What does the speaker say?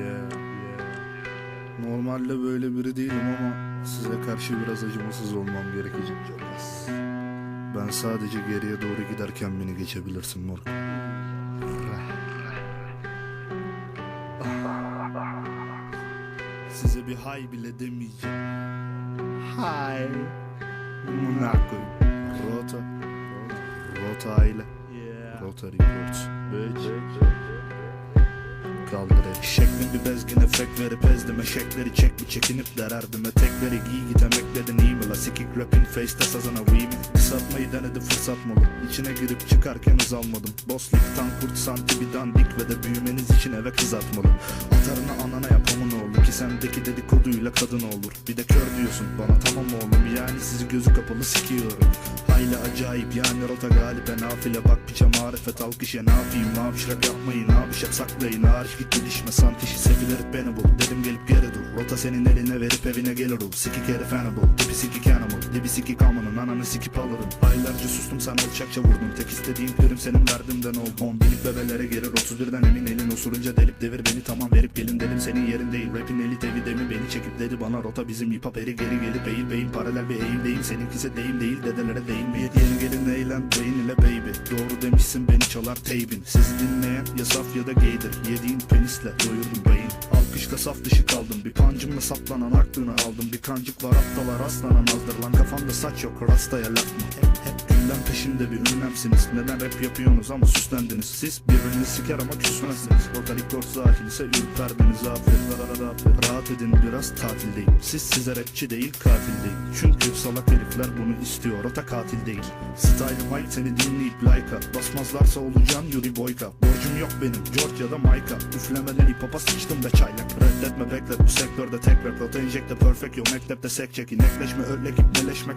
Yeah, yeah. Normalde böyle biri değilim ama size karşı biraz acımasız olmam gerekecek az. Ben sadece geriye doğru giderken beni geçebilirsin morg. Size bir hay bile demeyeceğim. Hay. Koyayım. Rota. Rota aile. Rota reports. Bitch. Kaldır Şeklin bir bezgin efekt verip ezdim Eşekleri çek bir çekinip dererdim Etekleri giy git emekledin iyi mi la Sikik rapin face'te sazana we mi Kısaltmayı denedi fırsat molu İçine girip çıkarken hız almadım Boss lig tankurt santi bir dandik Ve de büyümeniz için eve kız atmalı Atarını anana yap amın oğlu Ki sendeki dedikoduyla kadın olur. Bir de kör diyorsun bana tamam oğlum. Yani sizi gözü kapalı sikiyorum. Hayli acayip yani rota galibe nafile. Bak piçe marifet alkış ya ne yapayım? Mavşirak yapmayın abişek saklayın. Arif git gidişme santişi sevilir beni bul Dedim gelip geri dur Rota senin eline verip evine gelir ol Sikik herif animal Tipi sikik animal Dibi sikik amanın ananı sikip alırım. Aylarca sustum sen alçakça vurdun Tek istediğim prim senin derdimden ol On bilik bebelere gelir 31'den emin elin. Osurunca delip devir beni tamam verip gelin dedim. Senin yerin değil Rapin elit evi demin beni çekip dedi bana rota bizim hip hop eri. Geri gelip eğil beyin paralel bir eğim değil. Seninkisi deyim değil dedelere değin mi Yeni gelin eğlen beyin ile baby. Doğru demişsin beni çalar teybin Sizi dinleyen ya saf ya da gaydir. Yediğin penisle doyurdum beyin Alkışla saf dışı kaldım. Bir pancımla saplanan aklını aldım. Bir kancık var aptalar aslanan azdır Lan. Kafamda saç yok rastaya laf mı? Hep peşinde bir ünlemsiniz. Neden rap yapıyorsunuz ama süslendiniz? Siz birbirinizi siker ama küsmezsiniz. Orta record sahil ise ürperdiniz afiyet Rahat edin biraz tatildeyim. Siz size rapçi değil katil değil. Çünkü salak herifler bunu istiyor Rota katil değil. Style Mike seni dinleyip like'a Basmazlarsa olacaksın Yuri Boyka. Borcum yok benim Georgia'da Mayka Üflemeden hip hop'a sıçtım ve çaylak. Reddetme bekle. Bu sektörde tek rap Rota enjekte perfect. Yo mektepte sek çek İnekleşme öyle gitmeleşme